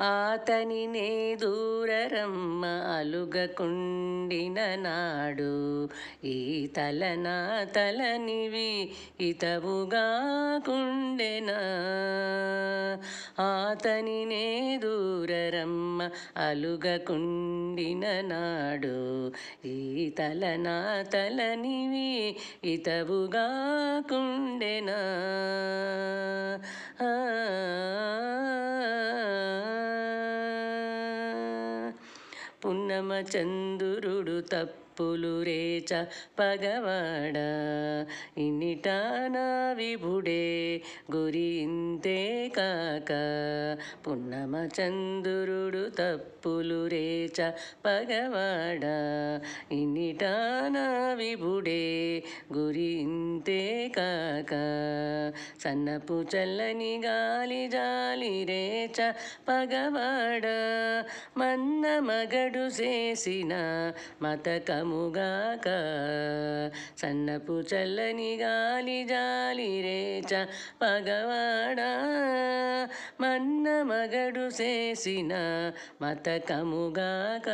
ఆతనినే దూరరమ్మ అలుగకుండిన నాడు ఈ తలన తలనివి ఇతవుగా కుండెనా. ఆతనినే దూరరమ్మ అలుగకుండిన నాడు ఈ తలన తలనివి ఇతవుగా కుండెనా. పున్నమ చందురుడు తప్పులు రేచ పగవాడ. ఇన్నిటాన విభుడే గురి ఇంతే కాక. పున్నమ చందురుడు తప్పులు రేచ పగవాడ. ఇన్నిటాన విభుడే గురి ఇంతే కాక. సన్నపు చల్లని గాలి జాలి రేచ పగవాడ. మన్న మగడు చేసిన మతకముగాక సన్నపు చల్లని గాలి జాలి రేచ పగవాడ. మన్న మగడు చేసిన మతకముగాక.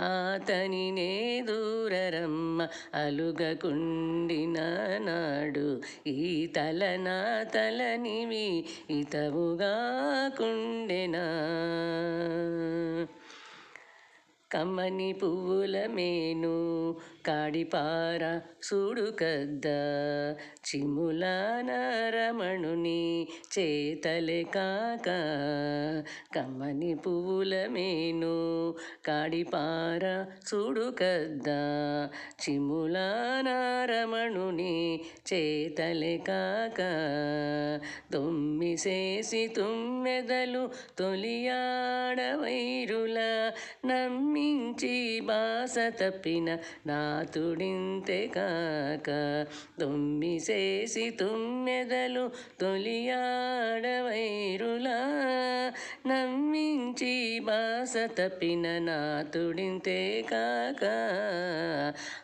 ఆతనినే దూరరమ్మ అలుగకుండిన నాడు ఈ నా తలనివి ఇతవుగా కుండెనా. కమ్మని పువ్వుల మేను కాడిపార చూడు కద్దా చిములాన రమణుని చేతలే కాక కమ్మని పువ్వుల మేను కాడిపార చూడు కద్దా చిములాన రమణుని చేతలే కాక తొమ్మిసేసి తుమ్మెదలు తొలియాడవైరుల నమ్మి మించి బాస తప్పిన నాతుడింతే కాక తుమ్మిసేసి తుమ్మెదలు తొలియాడవైరులా. నమ్మించి బాస తప్పిన నాతుడింతే కాక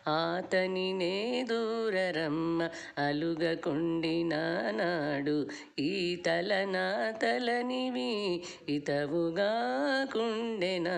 ఆతనినే దూరరమ్మ అలుగకుండిన నాడు ఈ తలన తలనివి ఇతవుగా కుండెనా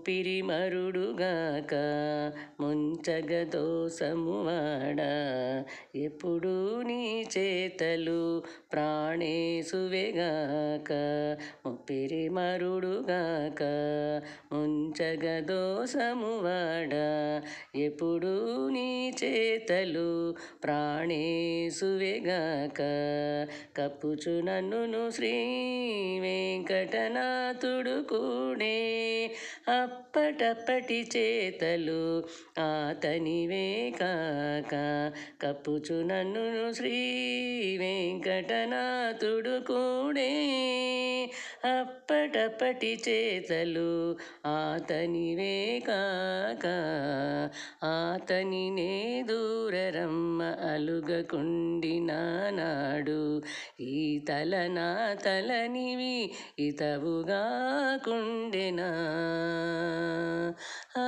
ఊపిరి మరుడుగాక ముంచగదోసమువాడ ఎప్పుడు నీ చేతలు ప్రాణేసువేగాక ముపిరి మరుడుగాక ముంచగదోసమువాడ ఎప్పుడు నీ చేతలు ప్రాణేసువేగాక కప్పుచు నన్నును శ్రీ వెంకటనాథుడు కూడే. అప్పటప్పటి చేతలు ఆతనివే కాక కప్పుచు నన్ను శ్రీ వెంకటనాథుడు కూడే. అప్పటప్పటి చేతలు ఆతనివే కాక ఆతనినే దూరరమ్మ అలుగకుండి నాడు ఈ నా తలనివి ఇతవుగా కుండెనా. ఆ